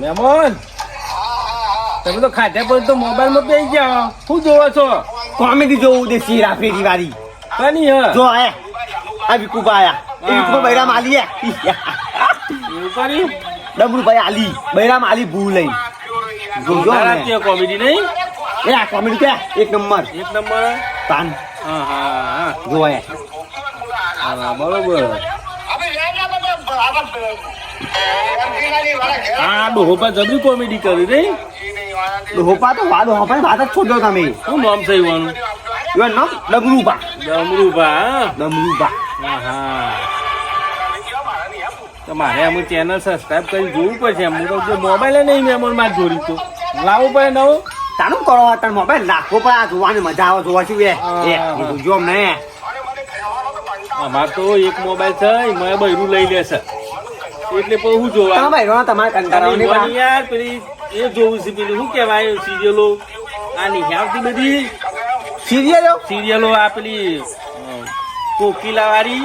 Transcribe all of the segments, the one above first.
મહેમાન તમે તો ખાધા પર તો મોબાઈલમાં બેસી ગયા શું જોવો છો? કોમેડી જોવું દેશી રાફેરી વાળી. કની હ? જો આ આ વિકુબા આયા એ વિકુબા બૈરામ આલી હે. એવું ડબરુ ભાઈ આલી. બૈરામ આલી ભૂ લઈ જોજો ને. કોમેડી નહીં? એ આ કોમેડી કે એક નંબર. એક નંબર? તાન. હા હા હા. જો હા. બરોબર. હા ડોહોપા જબરી કોમેડી કરી નહીં ડોહોપા તો વાદો હોપા વાત જ છોડ્યો તમે. શું નામ છે યુવાનું? યુવાન નામ ડબલુબા ડમરુભા હા? હા હા. તો મારે અમુક ચેનલ સબસ્ક્રાઇબ કરી જોવું પડશે. એમ તો જો મોબાઈલ નહીં મેમોરમાં જોડી તો. લાવવું પડે નવું. તાનું કરો તાર મોબાઈલ નાખો પણ આ જોવાની મજા આવે જોવા શું એ. જો મેં જોજો અમને. અમાર તો એક મોબાઈલ છે એમાં બૈરું લઈ લેશે. એટલે પણ હું જોવા હા ભાઈ તમારે કંટાળો નહીં મને યાર પેલી એ જોવું છે પેલી શું કહેવાય સિરિયલો આ નિહાવતી બધી સિરિયલો સિરિયલો આ પેલી કોકિલા વાળી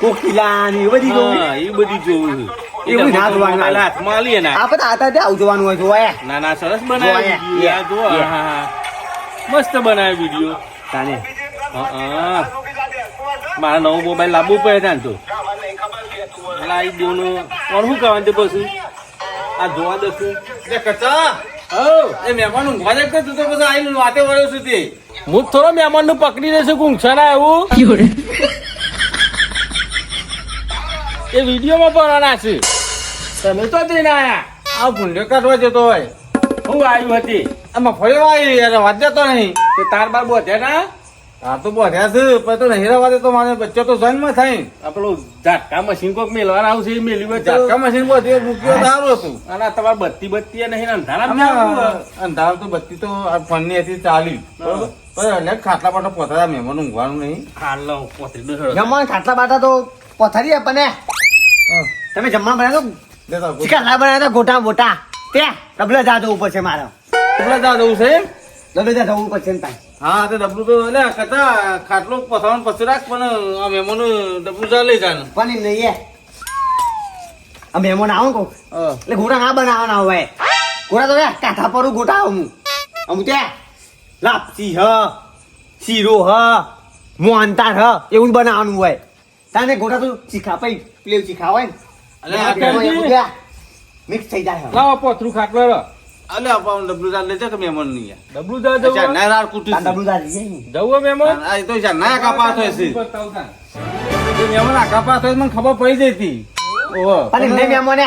કોકિલા ની બધી જોવું હા એ બધી જોવું છે. એવું ના જોવાનું. હાથમાં લઈએ ને. આ આતા ત્યાં જોવાનું હોય જોવા ના ના સરસ બનાવ્યો જો હા, હા. મસ્ત બનાવ્યો વીડિયો તાને. હા. મારા નવો મોબાઈલ લાવવો પડે ત્યાં તો. લાવી દેવાનું પણ શું કહેવાનું તે પછી? આ જોવા દઉં એ કચા? હઉ. એ મહેમાન ઊંઘવા જાય તું તો પછી આવીને વાતે વળ્યો છું તે. હું થોડો મહેમાનનું પકડી એવું એ વિડીયોમાં પણ છે. તમે તો જઈને આયા. આ ભૂંડે કાઢવા જતો હોય. હું આવ્યું હતી. આમાં ફર્યો આવી યાર વાત જતો નહીં. તાર બાર બોધ્યા ના? આ તો બોધ્યા છે પણ તો નહીં તો મારે બચ્ચો તો જન્મ થાય. આ પેલું ઝાટકા મશીન કોક મેલવા આવશે એ મેલ્યું હોય ઝાટકા મશીન બોધી મૂક્યો સારું હતું અને આ તમારે બત્તી બત્તી નહીં અંધારા આમાં તો બત્તી તો ફોનની હતી ચાલી. બરોબર? પણ એટલે ખાટલા પાટો પોતા મહેમાન ઊંઘવાનું નહીં. હાલ પોતરી જમવાનું ખાટલા બાટા તો પથારી આપને તમે જમવા બનાવ્યો તો દેતા આપો. ચિકન બનાવ્યા ગોટા મોટા. તે તબલા જા ઉપર છે મારે. તબલા જા જવું છે? જા જવું પડશે ને તાઈ હા તે ડબલું તો એટલે કચા ખાટલો પથાવાનું પછી રાખ પણ આ મહેમાન ડબલું જા લઈ જાય પણ એમ નહીં એ. આ મહેમાન આવો ને એટલે ઘોડા ના બનાવવાના હોય. ગોટા તો કાંઠા પર ગોટા આવું અમુક ત્યાં લાપસી હ શીરો હ મોહનતાર હ એવું બનાવવાનું હોય. તાને ગોટા તો ચીખા પૈ પેલું ચીખા હોય ને. મિક્સ થઈ જાય. લાવો પોતરું ખાટલો. અલે કે નહીં અચ્છા, કૂટી. જવું આ તો જા ના કાપા છે આ કાપા મને ખબર પડી ઓહો. પણ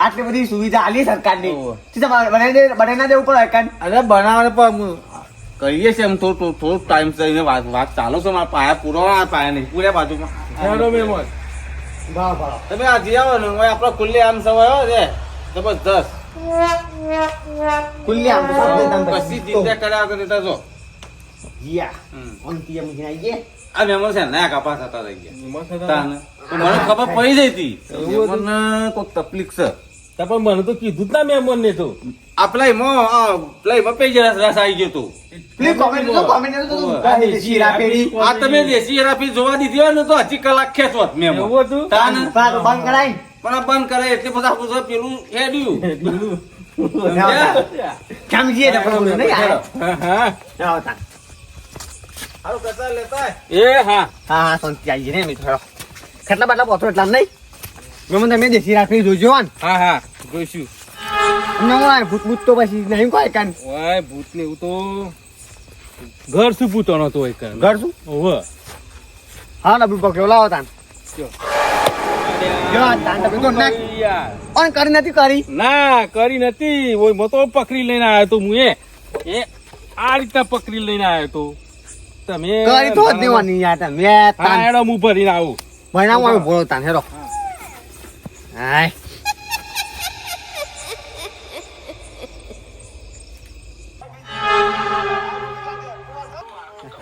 આટલી બધી સુવિધા આલી સરકારની. બનાવી બનાવી દેવું પડે કાન અરે બનાવે પણ કહીએ છીએ એમ થોડું થોડું ટાઈમ થઈને વાત વાત ચાલો છો મારા પાયા પૂરો પાયા નહીં પૂરા બાજુમાં. વાહ વાહ તમે આજે આવો ને આપડે ખુલ્લી આમ સવાય છે. જબરદસ્ત આમ તો આ છે ના ગયા તાને. મને ખબર પડી કોઈક તકલીફ છે પણ મને કીધું જ ના ને તો આ પ્લાયમાં આ પ્લાયમાં પેજ રસ રસ આવી ગયો તો પેલી કોમેન્ટ તો કોમેન્ટ દેશી રાપેડી આ તમે દેશી રાફી જોવા દીધી હોય ને તો હજી કલાક ખેંચવત મહેમાન એવું હતું તાને. બંધ કરાઈ પણ આ બંધ કરે એટલે પછી આપણું તો પેલું હેડ્યું. તો નહીં હા. હારું લેતા એ હા. હા હા શાંતિ આવી ને મિત્રો. કેટલા બાટલા પોત્રો એટલા નહીં? મેં તમે દેશી રાપેડી જોજો હા હા જોઈશું. હું ભૂત ભૂત તો પછી નહીં કોઈ કાન ઓય ભૂત ને એવું તો ઘર શું ભૂતો નતો એક ઘર શું? ઓહો હા ડબલું પકડ્યો. લાવો તાન. કયો? જો આ તાન ડબલું તો નાખ યાર પણ કરી નથી કરી. ના કરી નથી. ઓય મો તો પકડી લઈને આવ્યો તો હું એ એ આ રીતના પકડી લઈને આવ્યો તો. તમે કરી તો દેવાની યાર તમે હા તાન. હું ભરીને આવું. ભણાવો અમે ભણો તાન હેડો. હાય.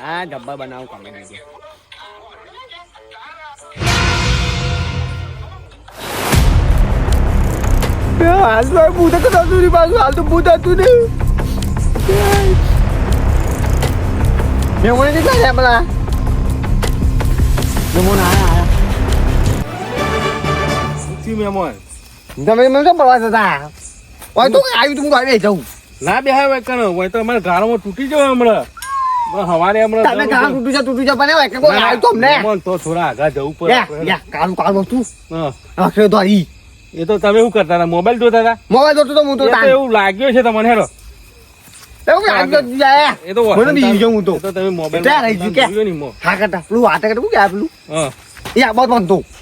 હા ડબ્બા બનાવું કમે નહીં હાલ તો ભૂત તો પાછું હાલ તો ભૂત હતું ને મેં મને નહીં ચાલ્યા પેલા? મેં આયા આયા. શું મહેમાન તમે મને તો પ્રવાસ હતા ઓય તો આવ્યું તું આવી જવું ના બે હવે કણ હોય તો અમારે ગાળામાં તૂટી જવાય હમણાં. હવારે હમણાં તમે કામ તૂટી છે. તૂટી છે બને કે કોઈ આવ્યું તો અમને. તો થોડા આગળ જવું પડે. કામ કામ તું હા. આખરે તો આવી એ તો તમે શું કરતા હતા મોબાઈલ જોતા હતા મોબાઈલ જોતો તો હું તો એવું લાગ્યો છે તમને હેરો એ તો મને તમે મોબાઈલ ત્યાં રહી ગયું કે? જોયો નહીં મો. હા કરતા પેલું વાત કરતા કે પેલું હા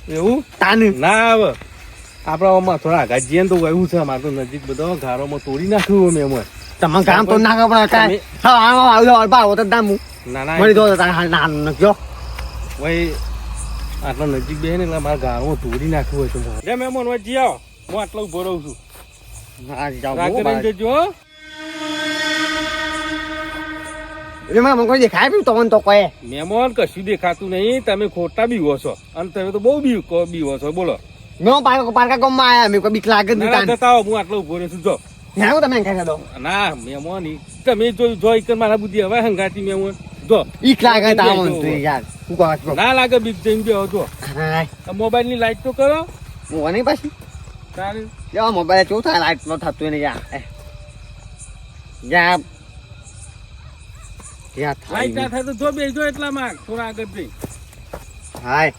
એવું તાન ના આવે થોડા જઈએ તો એવું છે અમારે તો નજીક બધો ઘારોમાં તોડી નાખ્યું મેં એમાં તમે કામ તો ના ખબર કાંઈ હા આવો અલ્પા હોત હું ના ના મળી દો તાર હા ના નક્યો ભાઈ આટલા નજીક બે ને એટલે મારા ગાળમાં તોડી નાખ્યું હોય તો મેં લે જી આવો. હું આટલો ઊભો રહું છું. મહેમાન કશું દેખાતું નહીં. તમે ખોટા બીવો છો. અને તમે તો બહુ બી બીવો છો. બોલો. મેં પારકા પારકા ગામમાં આયા મેં કોઈ બીક લાગે નહીં તાન. જતા હું આટલો ઊભો રહું છું. જો. હેં તમે એમ દો ના મહેમાન ઈ- તમે જો મારા બુદ્ધિ. હવે હંગાતી મહેમાન. જો બીક લાગે તાવન તો યાર હું કહો છો? ના લાગે બીક જઈને બેહો જો. હાય. આ મોબાઈલની લાઈટ તો કરો. હું નહીં પાછી? તારે. યા મોબાઈલ થાય? લાઈટ નો થતું ને યાર. યાર. યા યા લાઈટ ના થાય તો જો બેજો એટલા માં થોડા આગળ જઈ. હાય.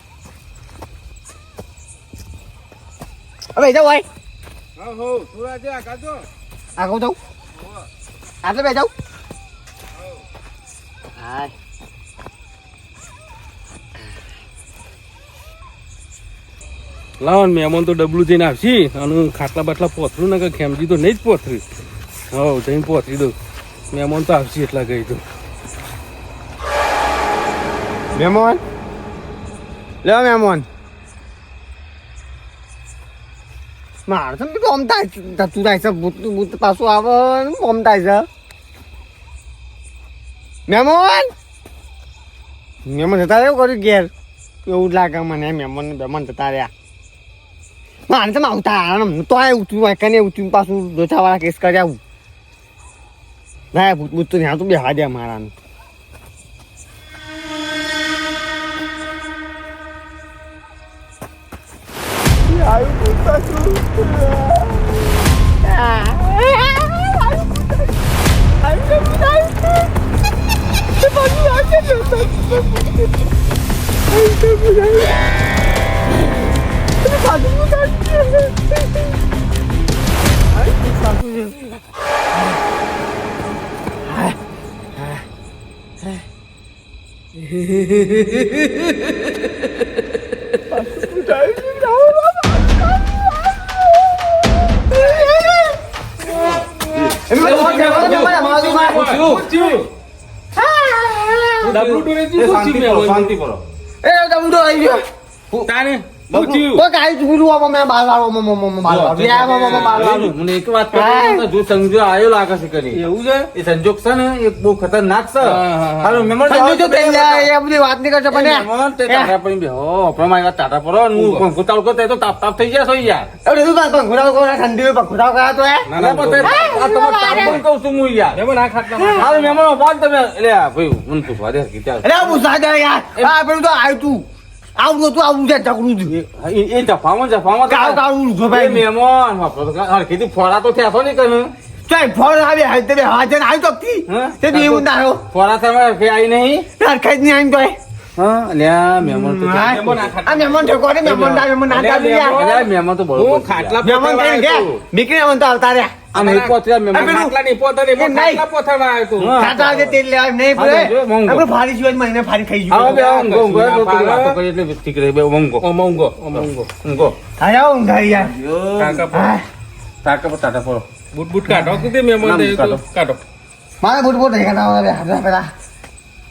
હવે જાવ ભાઈ. હા હો થોડા જે આગળ જો. આગળ જાવ આટલે બે જાઉં હાય. લાવો ને મહેમાન તો ડબલું જઈને આવશી. અને ખાટલા બાટલા પોથરું ને ખેમજી તો નહીં જ પોથરી. હો જઈને પોથરી દઉં. મહેમાન તો આવશે એટલા ગઈ તો. મહેમાન? લે મહેમાન. મારે તો આમ થાય થતું થાય છે ભૂત ભૂત પાછું આવે આમ થાય છે. મેમોન મેમોન જતા રહ્યો કર્યું ઘેર એવું જ લાગે મને મેમોન મેમોન જતા રહ્યા મારે તો આવતા આરામ તો આ ઉઠ્યું હોય કને ઉઠ્યું પાછું લોચાવાળા કેસ કરી આવું ના ભૂત ભૂત તો ત્યાં તો બેહવા દે મારાનું ડબલું ટોરે તું શાંતિ કરો મહેમાન? શાંતિ કરો એ દમડો આવી ગયો તારે મને એક વાત જો આવ્યો લાગે છે કરી. એવું છે? એ સંજોગ છે ને એ બહુ ખતરનાક છે. એ બધી વાત નહીં કરશો પણ આપણે મારી વાત હું. પંખો તો તાપ તાપ થઈ જાય યાર. કોને ઠંડી હોય પંખુડાઓ તો હે? ના, ના, પણ છું યાર. આ હાલો, તમે એટલે ભાઈ મને પૂછવા દે કે ત્યાં અરે દે યાર. આ પેલું તો આવ્યું તું આવું હતું આવું છે ચકડું છું એ જફામાં જફામાં તો- કાળું ઊંઘો એ ભાઈ. મહેમાન વાપરો કીધું ફોડા તો થયા છો ને કને ચાલ ફળ આવે હાલ તે હાજર આવી તો કી? તે બી એવું ના આવ્યો ફોડા થયા કે આવી નહીં? હરખાઈ જ નહીં આવી તો તો તો છે. મહેમાન તો આવતા રહ્યા. પહોંચ્યા આ મહેમાન પેલું- ખાટલાની પોતા નહીં. ખાટલા પોતામાં આવ્યો તું. ખાતા આવે તેલ લેવા નહીં પડે. આપણે ફાડી સિવાય મહિને ફાડી ખાઈ ગયું ના તો પેલી પાડે. વાતો કરી એટલે ઠીક રહે, બે ઊંઘો. ઓ, મોંઘો, ઓ, મોંઘો. ઊંઘો. યાર કાકા પર. હા. પર ટાટા પર. બૂટ બૂટ કાઢો કે તે મહેમાન ના, દે કાઢો. તો કાઢો મારે બુટ બુટ નહીં ખાતા હવે હાથા પેલા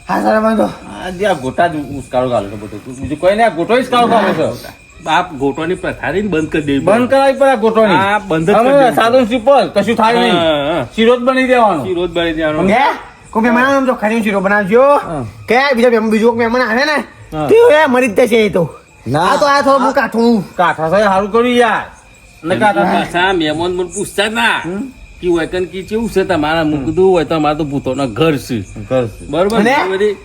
હા સર મને તો આ ગોટા જ ઉસકાળો ગાલો બધું. બીજું કોઈ ને ગોટો જ કાળો ગાલો છે. બાપ ગોટવાની પ્રથારી બંધ કરી દેવી બંધ કરાવી પડે આ બંધ કરી હવે સિમ્પલ, કશું થાય નહીં. શીરો બની દેવાનો. રોજ બની દેવાનો. કે કોઈ મહેમાન આમ તો ખરી શીરો બનાવજો. કે બીજા બીજો મહેમાન આવે ને તે એ મરી જ જશે એ તો. ના. તો આ થોડું કાઠું. કાઠા સાહેબ સારું કર્યું યાર. ને કાઠા. પાછા મહેમાન મને પૂછતા ના? કે વૈકન કી કેવું છે તમારા? મું હોય તો અમારે તો ભૂતોના ઘર છે. ઘર. બરોબર? બધી-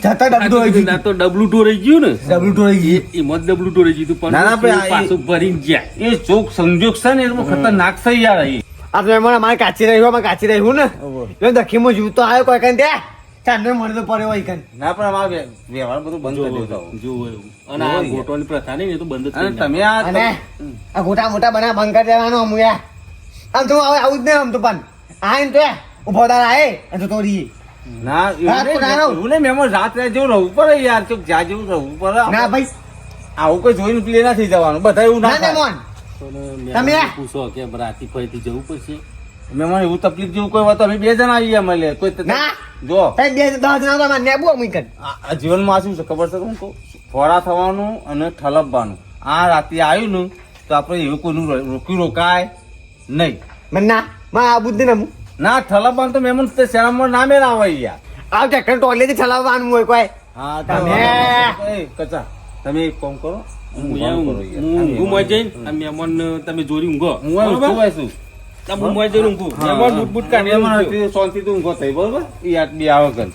જતા હોય કીધું, આ તો ડબલું ટોરાઈ ગયું ને? ડબલું તો હોય એમાં જ ડબલું ગયું હતું ના, ના, પણ પણ પાછું ભરી ગયા. એ ચોક સંજોગ છે ને એમાં ખતરનાક થઈ યાર એ. આ તો એમાં મારે કાચી રહ્યું અમારે કાચી રહ્યું ને. એટલે દખીમાં જીવતો આવ્યો કોઈ કન ત્યાં ચાંદો મને તો પડ્યો હોય કન. ના પણ અમારે વ્યવહાર બધું બંધ કરી દેતો જુઓ અને આ ગોટવાની પ્રથા નહીં એ તો બંધ નાખો. તમે આ અને આ ગોટા મોટા બના બંધ કરી દેવાનો અમુ યાર આમ તો હવે આવું જ નહીં આમ તો પણ. આ તો ઊભો તારા આય અને તો તોડી ના એવું નહીં, રાત રાત જેવું રહેવું પડે યાર ચોક જ્યાં જેવું રહેવું પડે ના ભાઈ. આવું કોઈ જોઈને પ્લે નથી જવાનું બધા એવું ના ના ને થાય. મોન પણ તમે પૂછો કે રાતી ફરીથી જવું પડશે? મહેમાન એવું તકલીફ જેવું કોઈ હોય અમે બે જણા આવીએ મળીએ કોઈ. જો. બે દસ જણા તો મને નેબુ અમુ આ આ જીવનમાં શું છે ખબર છે હું કહું થવાનું અને ઠલપવાનું. આ રાતે આવ્યું ને તો આપણે એવું કોઈનું રોક્યું રોકાય નહીં. મને ના મા આ બુદ્ધિ ને ના ઠલપવાનું તો મેમન તે શેરામાં ના મેળ આવે યાર આ ટ્રેક્ટર ટોલેથી ઠલાવવાનું હોય કોઈ. હા તમે- એ કચા. તમે એક કામ કરો હું ઊંઘ-. હું ઊંઘુમાં જઈને આ મહેમાનને તમે જોડી ઊંઘો. હું અહીં બરોબર? ઊંઘું છું. આ હું. જઈને ઊંઘું. મહેમાન બૂટ બૂટ કાઢીને મહેમાન ઊંઘજો. હતી ઊંઘો થઈ બરોબર? ઈ આટ બી આવે કન.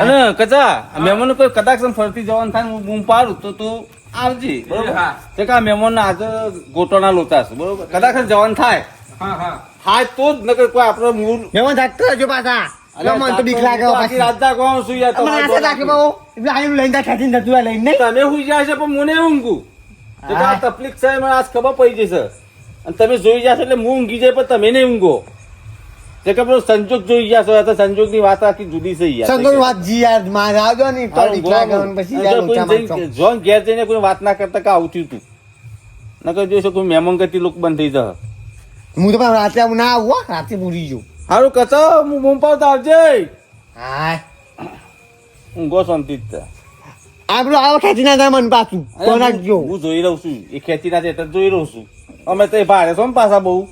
અને કચા મહેમાન કોઈ કદાચ ફરતી જવાનું થાય હું બૂમ પાડું તો તું આવજી. બરોબર. તે કા મહેમાન આજે ગોટોના લોચા છે બરોબર? કદાચ જવાનું થાય. હા હા. તો જ નકર કોઈ આપણો મૂળ મેમન જાગતો કરજો પાછા. મને તો બીક લાગે પાછી. રાત દા કોણ સુઈ યાર મને આશે રાખે બહુ. એટલે આનું લઈને તા ખેતી નતું લઈને. નહીં તમે હુઈ જાય છે પણ મને ઊંઘું. તો આ તકલીફ છે મને આજ ખબર પડી જશે. અને તમે જોઈ જશો એટલે હું ઊંઘી જાય પણ તમે નહીં ઊંઘો. તે કે પેલો સંજોગ જોઈ ગયા છો તો સંજોગની વાત આખી જુદી છે યાર. વાત જી યારમાં આવજો ને તો બીક લાગે મને પછી યાર જોન ઘેર જઈને કોઈ વાત ના કરતા કે આવતી તું. નકર જોઈશું કોઈ મહેમાન કરતી લોક બંધ થઈ જશે. હું તો પણ રાત્રે આવું ના આવું હો, રાત્રે ભૂલી ગયો હારું કચો હું બૂમ પાડતો આવજે. હા ઊંઘો શાંતિ જ છે. આ પેલું આવો ખેંચી ના જાય મને પાછું. અરે હું હું જોઈ રહું છું. એ ખેતી ના એટલે જોઈ રહું છું. અમે તો એ ભાડે છો ને પાછા બહુ.